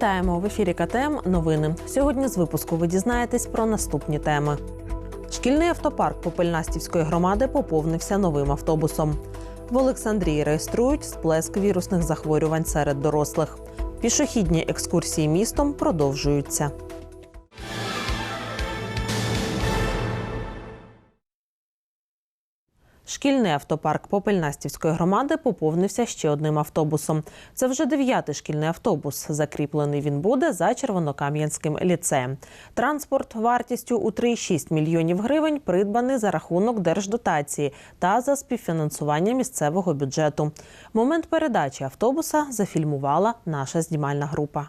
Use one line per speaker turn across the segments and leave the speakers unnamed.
Вітаємо в ефірі КТМ. Новини. Сьогодні з випуску ви дізнаєтесь про наступні теми. Шкільний автопарк Попельнастівської громади поповнився новим автобусом. В Олександрії реєструють сплеск вірусних захворювань серед дорослих. Пішохідні екскурсії містом продовжуються. Шкільний автопарк Попельнастівської громади поповнився ще одним автобусом. Це вже дев'ятий шкільний автобус. Закріплений він буде за Червонокам'янським ліцеєм. Транспорт вартістю у 3,6 мільйонів гривень придбаний за рахунок держдотації та за співфінансування місцевого бюджету. Момент передачі автобуса зафільмувала наша знімальна група.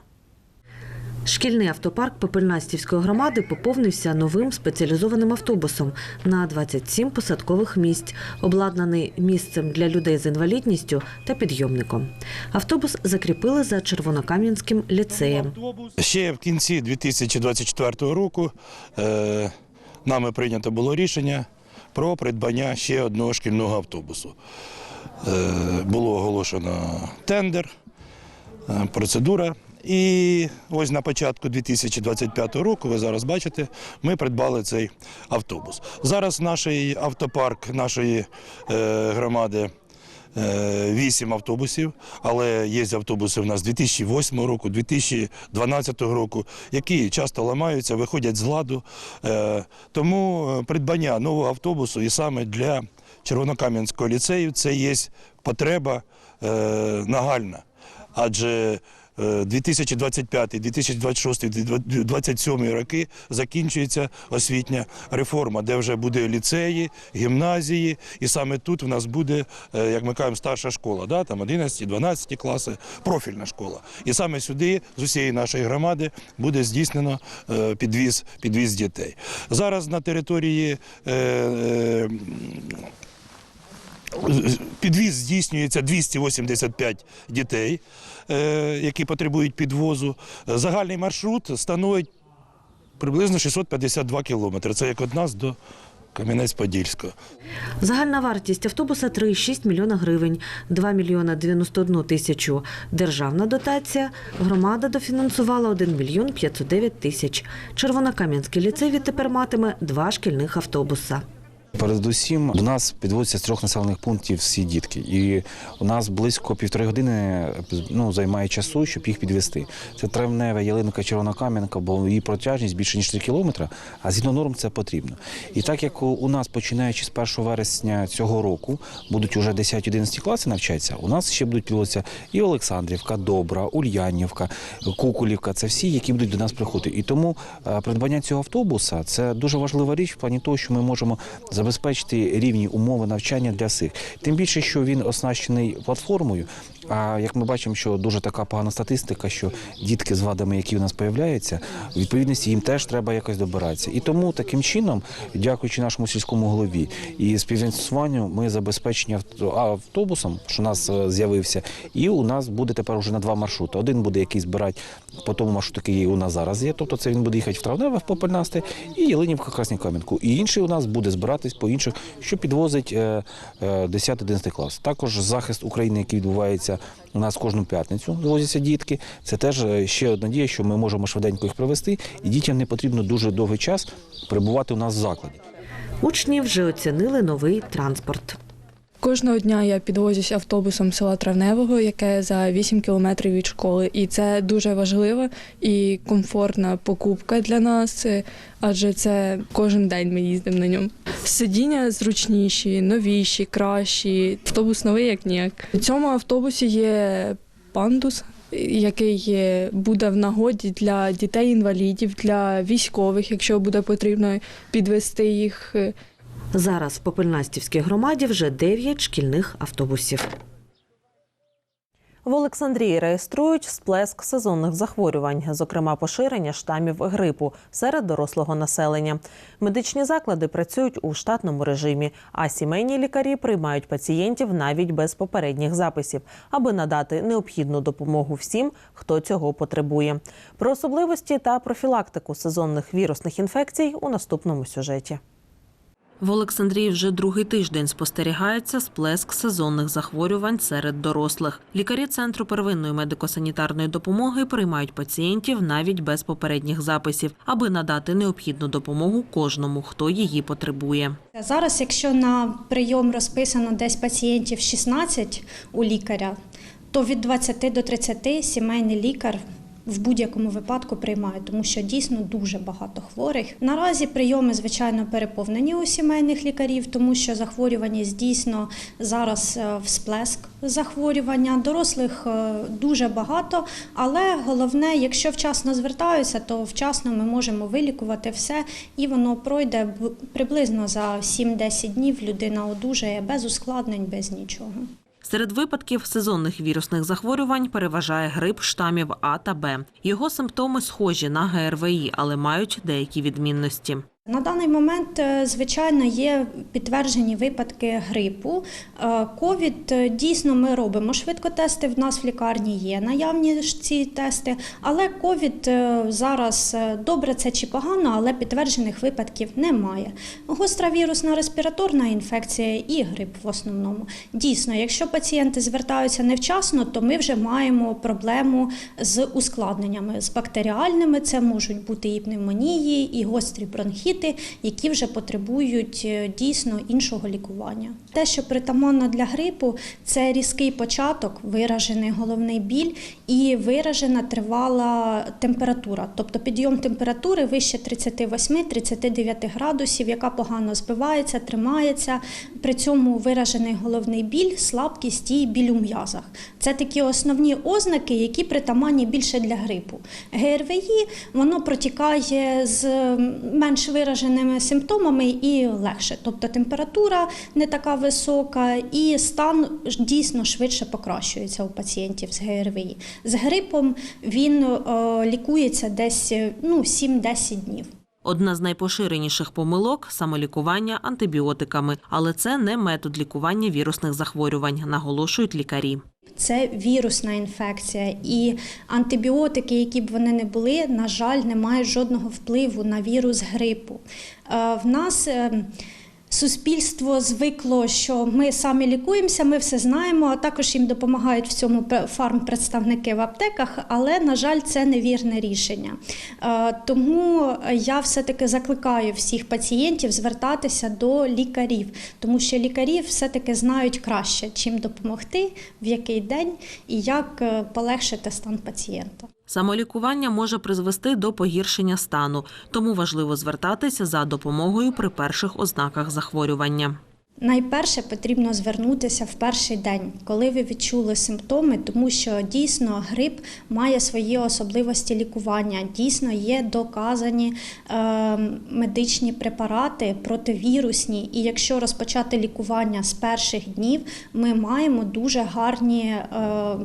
Шкільний автопарк Попельнастівської громади поповнився новим спеціалізованим автобусом на 27 посадкових місць, обладнаний місцем для людей з інвалідністю та підйомником. Автобус закріпили за Червонокам'янським ліцеєм.
Ще в кінці 2024 року е, нами прийнято було рішення про придбання ще одного шкільного автобусу. Е, було оголошено тендер, е, процедура. І ось на початку 2025 року, ви зараз бачите, ми придбали цей автобус. Зараз наш автопарк нашої е, громади е, вісім автобусів, але є автобуси в нас 2008 року, 2012 року, які часто ламаються, виходять з ладу. Е, Тому придбання нового автобусу і саме для Червонокам'янського ліцею це є потреба нагальна. Адже 2025, 2026, 2027 роки закінчується освітня реформа, де вже буде ліцеї, гімназії, і саме тут в нас буде, е, як ми кажемо, старша школа, да? там 11, 12 класи, профільна школа. І саме сюди з усієї нашої громади буде здійснено е, підвіз, підвіз дітей. Зараз на території е, е, Підвіз здійснюється 285 дітей, е, які потребують підвозу. Загальний маршрут становить приблизно 652 кілометри. Це як від нас до Кам'янець-Подільського.
Загальна вартість автобуса 3,6 мільйона гривень, 2 мільйона 91 тисячу державна дотація. Громада дофінансувала 1 мільйон 509 тисяч. Червонокам'янський ліцей відтепер матиме два шкільних автобуса.
Передусім до нас підводяться з трьох населених пунктів всі дітки, і у нас близько півтори години ну, займає часу, щоб їх підвести. Це Травневе, Ялинка, Червона Кам'янка, бо її протяжність більше ніж 3 кілометри, а згідно норм це потрібно. І так як у- нас, починаючи з 1 вересня цього року, будуть уже 10-11 класи навчатися, у нас ще будуть підводитися і Олександрівка, Добра, Ульянівка, Кукулівка. Це всі, які будуть до нас приходити. І тому е, придбання цього автобуса це дуже важлива річ в плані того, що ми можемо забезпечити рівні умови навчання для всіх. Тим більше, що він оснащений платформою. А як ми бачимо, що дуже така погана статистика, що дітки з вадами, які у нас появляються, в відповідності їм теж треба якось добиратися. І тому таким чином, дякуючи нашому сільському голові і співфінансуванню, ми забезпечені автобусом, що у нас е, з'явився, і у нас буде тепер вже на два маршрути. Один буде який збирати по тому маршруту, який у нас зараз є. Тобто це він буде їхати в Травневе, в Попельнасте і Єлинівка, Красні Кам'янку. І інший у нас буде збиратись по інших, що підвозить е, е, 10-11 клас. Також захист України, який відбувається у нас кожну п'ятницю, звозяться дітки. Це теж е, ще одна дія, що ми можемо швиденько їх привезти, і дітям не потрібно дуже довгий час перебувати у нас в закладі.
Учні вже оцінили новий транспорт.
Кожного дня я підвозюсь автобусом села Травневого, яке за 8 кілометрів від школи. І це дуже важлива і комфортна покупка для нас, е, адже це кожен день ми їздимо на ньому. Сидіння зручніші, новіші, кращі. Автобус новий як ніяк. У цьому автобусі є пандус. Який буде в нагоді для дітей-інвалідів, для військових, якщо буде потрібно підвести їх е,
Зараз в Попельнастівській громаді вже 9 шкільних автобусів.
В Олександрії реєструють сплеск сезонних захворювань, зокрема поширення штамів грипу серед дорослого населення. Медичні заклади працюють у штатному режимі, а сімейні лікарі приймають пацієнтів навіть без попередніх записів, аби надати необхідну допомогу всім, хто цього потребує. Про особливості та профілактику сезонних вірусних інфекцій у наступному сюжеті. В Олександрії вже другий тиждень спостерігається сплеск сезонних захворювань серед дорослих. Лікарі центру первинної медико-санітарної допомоги приймають пацієнтів навіть без попередніх записів, аби надати необхідну допомогу кожному, хто її потребує.
Зараз, якщо на прийом розписано десь пацієнтів 16 у лікаря, то від 20 до 30 сімейний лікар в будь-якому випадку приймає, тому що дійсно дуже багато хворих. Наразі прийоми, звичайно, переповнені у сімейних лікарів, тому що захворюваність дійсно зараз е, всплеск захворювання. Дорослих е, дуже багато, але головне, якщо вчасно звертаються, то вчасно ми можемо вилікувати все, і воно пройде приблизно за 7-10 днів. Людина одужає без ускладнень, без нічого.
Серед випадків сезонних вірусних захворювань переважає грип штамів А та Б. Його симптоми схожі на ГРВІ, але мають деякі відмінності.
На даний момент, е, звичайно, є підтверджені випадки грипу. Е, Ковід е, дійсно ми робимо швидкотести. В нас в лікарні є наявні ці тести. Але ковід зараз добре це чи погано, але підтверджених випадків немає. Гостра вірусна респіраторна інфекція і грип в основному. Дійсно, якщо пацієнти звертаються невчасно, то ми вже маємо проблему з ускладненнями, з бактеріальними. Це можуть бути і пневмонії, і гострі бронхіти, які вже потребують е, дійсно іншого лікування. Те, що притаманно для грипу, це різкий початок, виражений головний біль і виражена тривала температура, тобто підйом температури вище 38-39 градусів, яка погано збивається, тримається. При цьому виражений головний біль, слабкість і біль у м'язах. Це такі основні ознаки, які притаманні більше для грипу. ГРВІ воно протікає з менш вираженими симптомами і легше. Тобто температура не така висока, і стан дійсно швидше покращується у пацієнтів з ГРВІ. З грипом він е, лікується десь ну, 7-10 днів.
Одна з найпоширеніших помилок самолікування антибіотиками, але це не метод лікування вірусних захворювань, наголошують лікарі.
Це вірусна інфекція, і антибіотики, які б вони не були, на жаль, не мають жодного впливу на вірус грипу. Е, В нас е, суспільство звикло, що ми самі лікуємося, ми все знаємо, а також їм допомагають в цьому фармпредставники в аптеках, але, на жаль, це невірне рішення. Е, Тому я все-таки закликаю всіх пацієнтів звертатися до лікарів, тому що лікарі все-таки знають краще, чим допомогти, в який день і як е, полегшити стан пацієнта.
Самолікування може призвести до погіршення стану, тому важливо звертатися за допомогою при перших ознаках захворювання.
Найперше потрібно звернутися в перший день, коли ви відчули симптоми, тому що дійсно грип має свої особливості лікування. Дійсно є доказані е, медичні препарати противірусні. І якщо розпочати лікування з перших днів, ми маємо дуже гарні е,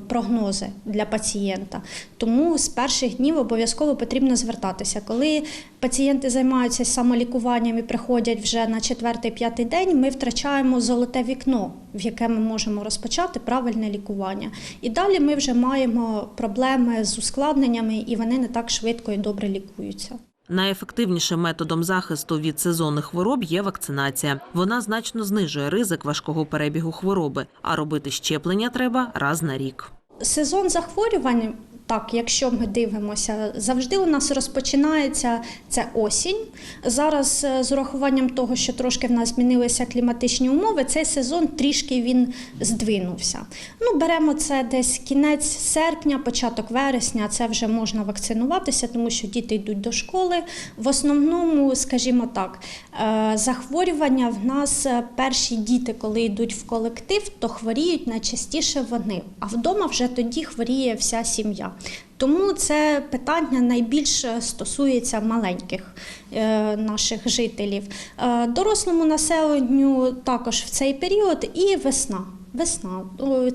прогнози для пацієнта. Тому з перших днів обов'язково потрібно звертатися. Коли пацієнти займаються самолікуванням і приходять вже на четвертий-п'ятий день, ми втрачаємо золоте вікно, в яке ми можемо розпочати правильне лікування. І далі ми вже маємо проблеми з ускладненнями, і вони не так швидко і добре лікуються.
Найефективнішим методом захисту від сезонних хвороб є вакцинація. Вона значно знижує ризик важкого перебігу хвороби, а робити щеплення треба раз на рік.
Сезон захворювань, так, якщо ми дивимося, завжди у нас розпочинається це осінь. Зараз е, з урахуванням того, що трошки в нас змінилися кліматичні умови, цей сезон трішки він здвинувся. Ну, беремо це десь кінець серпня, початок вересня. Це вже можна вакцинуватися, тому що діти йдуть до школи. В основному, скажімо так, е, захворювання в нас е, перші діти, коли йдуть в колектив, то хворіють найчастіше вони, а вдома вже тоді хворіє вся сім'я. Тому це питання найбільше стосується маленьких е, наших жителів. Е, дорослому населенню також в цей період і весна. Весна.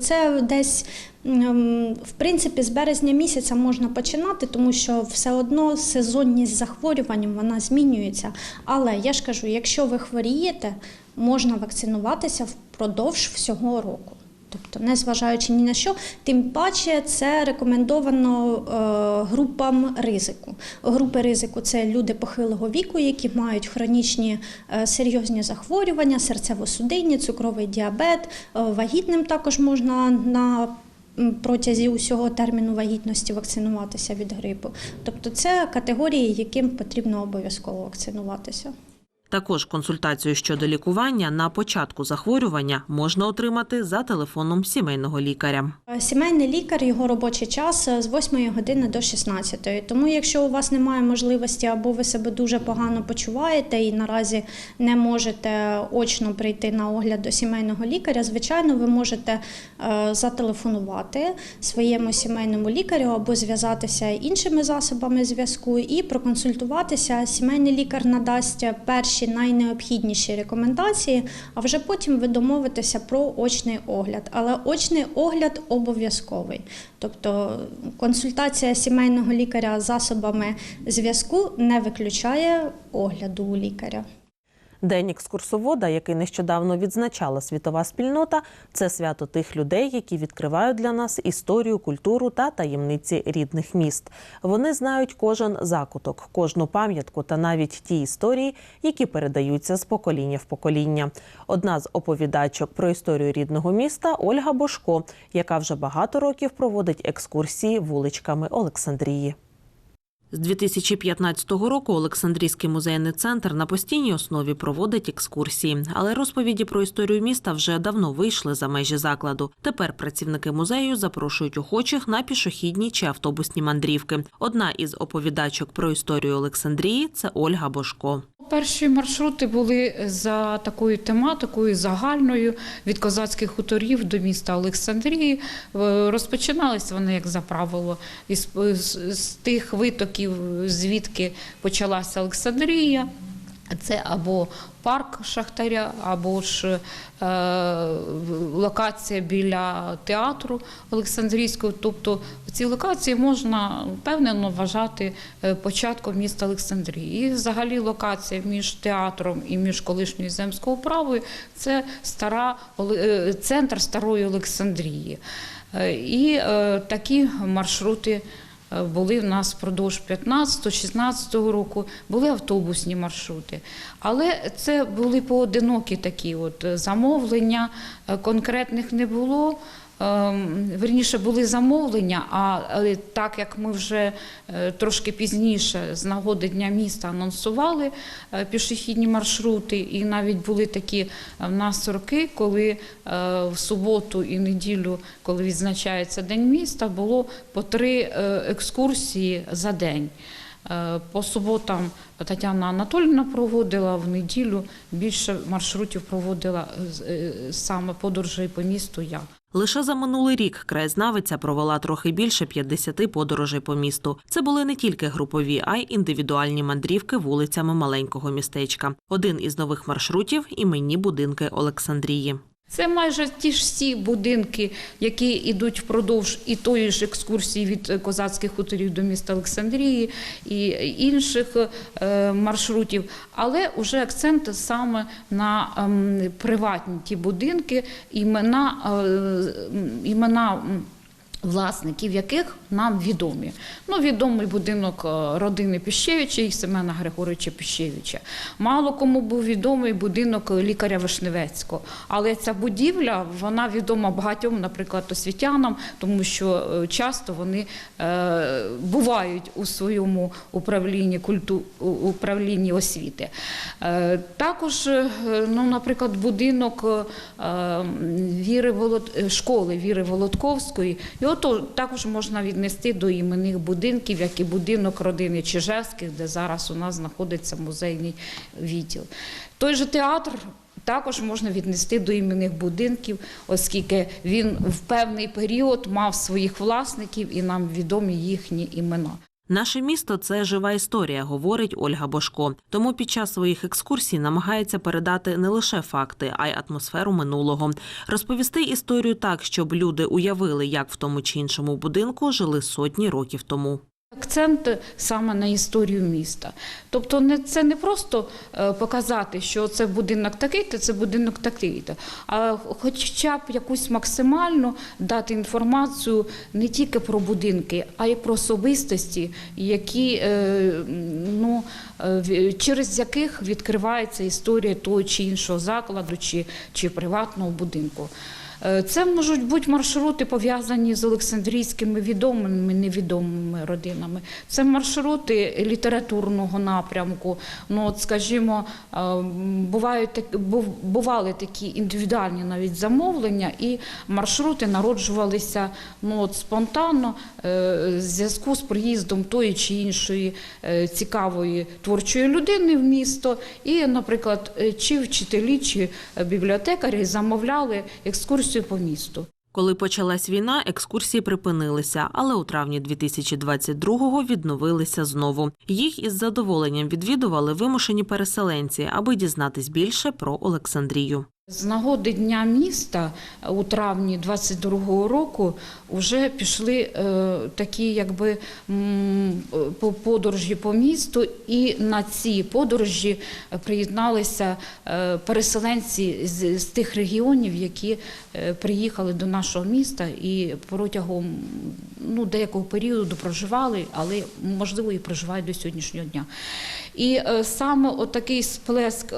Це десь, в принципі, з березня місяця можна починати, тому що все одно сезонність захворювань вона змінюється. Але я ж кажу, якщо ви хворієте, можна вакцинуватися впродовж всього року. Тобто, незважаючи ні на що, тим паче це рекомендовано е, групам ризику. Групи ризику це люди похилого віку, які мають хронічні е, серйозні захворювання, серцево-судинні, цукровий діабет. Е, вагітним також можна на протязі усього терміну вагітності вакцинуватися від грипу. Тобто, це категорії, яким потрібно обов'язково вакцинуватися.
Також консультацію щодо лікування на початку захворювання можна отримати за телефоном сімейного лікаря.
Е, Сімейний лікар його робочий час е, з 8 години до 16. Тому, якщо у вас немає можливості або ви себе дуже погано почуваєте і наразі не можете очно прийти на огляд до сімейного лікаря, звичайно, ви можете е, зателефонувати своєму сімейному лікарю або зв'язатися іншими засобами зв'язку і проконсультуватися. Сімейний лікар надасть перші найнеобхідніші рекомендації, а вже потім ви домовитеся про очний огляд. Але очний огляд обов'язковий. Тобто консультація сімейного лікаря засобами зв'язку не виключає огляду у лікаря.
День екскурсовода, який нещодавно відзначала світова спільнота, це свято тих людей, які відкривають для нас історію, культуру та таємниці рідних міст. Вони знають кожен закуток, кожну пам'ятку та навіть ті історії, які передаються з покоління в покоління. Одна з оповідачок про історію рідного міста Ольга Бошко, яка вже багато років проводить екскурсії вуличками Олександрії. З 2015 року Олександрійський музейний центр на постійній основі проводить екскурсії, але розповіді про історію міста вже давно вийшли за межі закладу. Тепер працівники музею запрошують охочих на пішохідні чи автобусні мандрівки. Одна із оповідачок про історію Олександрії це Ольга Бошко.
Перші маршрути були за такою тематикою загальною від козацьких хуторів до міста Олександрії. Розпочиналися вони, як за правило, із з, з тих витоків, звідки почалася Олександрія. Це або парк Шахтаря, або ж е, локація біля театру Олександрійського. Тобто ці локації можна впевнено вважати е, початком міста Олександрії. І взагалі локація між театром і між колишньою земською управою це стара е, центр старої Олександрії. Е, І е, такі маршрути були в нас впродовж 15-16 року, були автобусні маршрути. Але це були поодинокі такі от е, замовлення, е, конкретних не було. Ем, Верніше були замовлення, а е, так як ми вже е, трошки пізніше з нагоди Дня міста анонсували е, пішохідні маршрути, і навіть були такі е, в нас роки, коли е, в суботу і неділю, коли відзначається День міста, було по три е, екскурсії за день. Е, По суботам Тетяна Анатолівна проводила, в неділю більше маршрутів проводила е, саме подорожей по місту я.
Лише за минулий рік краєзнавиця провела трохи більше 50 подорожей по місту. Це були не тільки групові, а й індивідуальні мандрівки вулицями маленького містечка. Один із нових маршрутів іменні будинки Олександрії.
Це майже ті ж всі будинки, які йдуть впродовж і тої ж екскурсії від е, козацьких хуторів до міста Олександрії і інших е, маршрутів, але вже акцент саме на ем, приватні ті будинки, імена, е, імена власників яких нам відомі. Ну, відомий будинок е, родини Піщевича і Семена Григоровича Піщевича. Мало кому був відомий будинок лікаря Вишневецького. Але ця будівля вона відома багатьом, наприклад, освітянам, тому що е, часто вони е, бувають у своєму управлінні культу, управлінні освіти. Також, ну, наприклад, будинок Віри Волод... школи Віри Володковської. Його також можна віднести до іменних будинків, як і будинок родини Чижевських, де зараз у нас знаходиться музейний відділ. Той же театр. Також можна віднести до іменних будинків, оскільки він в певний період мав своїх власників і нам відомі їхні імена.
Наше місто це жива історія, говорить Ольга Бошко. Тому під час своїх екскурсій намагається передати не лише факти, а й атмосферу минулого. Розповісти історію так, щоб люди уявили, як в тому чи іншому будинку жили сотні років тому.
Акцент саме на історію міста. Тобто не, це не просто е, показати, що це будинок такий-то, це будинок такий-то, а хоча б якусь максимальну дати інформацію не тільки про будинки, а й про особистості, які, е, ну, е, через яких відкривається історія того чи іншого закладу чи, чи приватного будинку. Е, Це можуть бути маршрути пов'язані з Олександрійськими відомими невідомими родинами. Це маршрути літературного напрямку. Ну, от, скажімо, е, бували такі індивідуальні навіть замовлення, і маршрути народжувалися ну, от, спонтанно е, в зв'язку з приїздом тої чи іншої цікавої творчої людини в місто. І, наприклад, чи вчителі, чи бібліотекарі замовляли екскурсію по місту.
Коли почалась війна, екскурсії припинилися, але у травні 2022-го відновилися знову. Їх із задоволенням відвідували вимушені переселенці, аби дізнатись більше про Олександрію.
З нагоди Дня міста е, у травні 22-го року вже пішли е, такі якби е, подорожі по місту, і на ці подорожі приєдналися переселенці з, тих регіонів, які приїхали до нашого міста і протягом ну, деякого періоду проживали, але можливо і проживають до сьогоднішнього дня. І саме отакий сплеск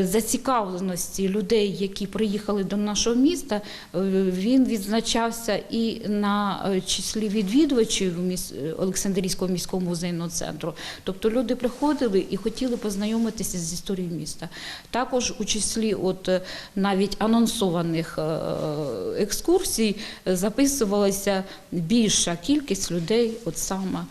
зацікавленості людей, які приїхали до нашого міста, е, він відзначався і на е, числі відвідувачів е, Олександрійського міського музейного центру. Тобто люди приходили і хотіли познайомитися з історією міста. Також у числі от навіть анонсованих екскурсій записувалася більша кількість людей, от саме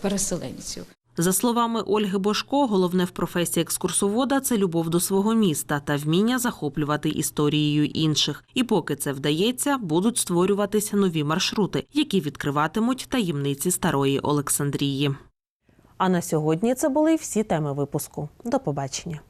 переселенців.
За словами Ольги Бошко, головне в професії екскурсовода це любов до свого міста та вміння захоплювати історією інших. І поки це вдається, будуть створюватися нові маршрути, які відкриватимуть таємниці старої Олександрії. А на сьогодні це були всі теми випуску. До побачення.